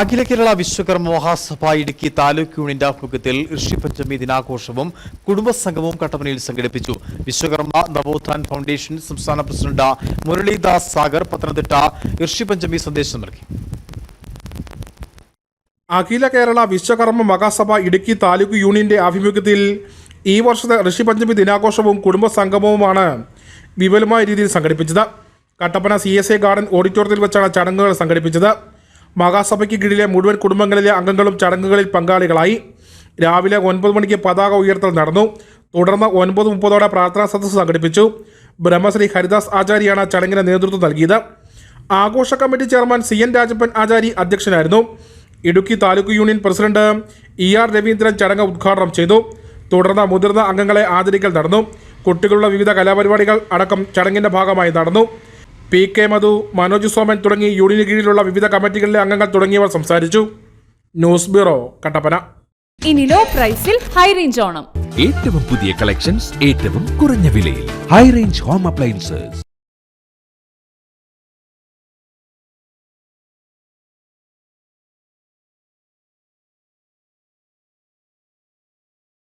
അഖില കേരള വിശ്വകർമ്മ മഹാസഭ ഇടുക്കി താലൂക്ക് യൂണിയന്റെ ആഭിമുഖ്യത്തിൽ ഋഷിപഞ്ചമി ദിനാഘോഷവും കുടുംബസംഗമവും കട്ടപ്പനയിൽ സംഘടിപ്പിച്ചു. വിശ്വകർമ്മ നവോത്ഥാൻ ഫൗണ്ടേഷൻ സംസ്ഥാന പ്രസിഡന്റ് മുരളീദാസ് സാഗർ പത്തനംതിട്ട ഋഷിപഞ്ചമി സന്ദേശം നൽകി. അഖില കേരള വിശ്വകർമ്മ മഹാസഭ ഇടുക്കി താലൂക്ക് യൂണിയന്റെ ആഭിമുഖ്യത്തിൽ ഈ വർഷത്തെ ഋഷിപഞ്ചമി ദിനാഘോഷവും കുടുംബസംഗമവുമാണ് വിപുലമായ രീതിയിൽ സംഘടിപ്പിച്ചത്. Kattappana C S A garden ഓഡിറ്റോറിയത്തിൽ വെച്ചാണ് ചടങ്ങുകൾ സംഘടിപ്പിച്ചത്. മഹാസഭയ്ക്ക് കീഴിലെ മുഴുവൻ കുടുംബങ്ങളിലെ അംഗങ്ങളും ചടങ്ങുകളിൽ പങ്കാളികളായി. രാവിലെ ഒൻപത് മണിക്ക് പതാക ഉയർത്തൽ നടന്നു. തുടർന്ന് ഒൻപത് മുപ്പതോടെ പ്രാർത്ഥനാ സദസ്സ് സംഘടിപ്പിച്ചു. ബ്രഹ്മശ്രീ ഹരിദാസ് ആചാര്യാണ് ചടങ്ങിന് നേതൃത്വം നൽകിയത്. ആഘോഷ committee chairman C N Rajappan Achari അധ്യക്ഷനായിരുന്നു. Idukki taluk union president E R Raveendran ചടങ്ങ് ഉദ്ഘാടനം ചെയ്തു. തുടർന്ന് മുതിർന്ന അംഗങ്ങളെ ആദരിക്കൽ നടന്നു. കുട്ടികളുടെ വിവിധ കലാപരിപാടികൾ അടക്കം ചടങ്ങിന്റെ ഭാഗമായി നടന്നു. പി കെ മധു മനോജ് സോമൻ തുടങ്ങി യൂണിയന് കീഴിലുള്ള വിവിധ കമ്മിറ്റികളിലെ അംഗങ്ങൾ തുടങ്ങിയവർ സംസാരിച്ചു. News bureau Kattappana. ഇനി ലോ പ്രൈസിൽ ഹൈ റേഞ്ച് ഓണം. ഏറ്റവും പുതിയ കളക്ഷൻസ് ഏറ്റവും കുറഞ്ഞ വിലയിൽ. High range home appliances.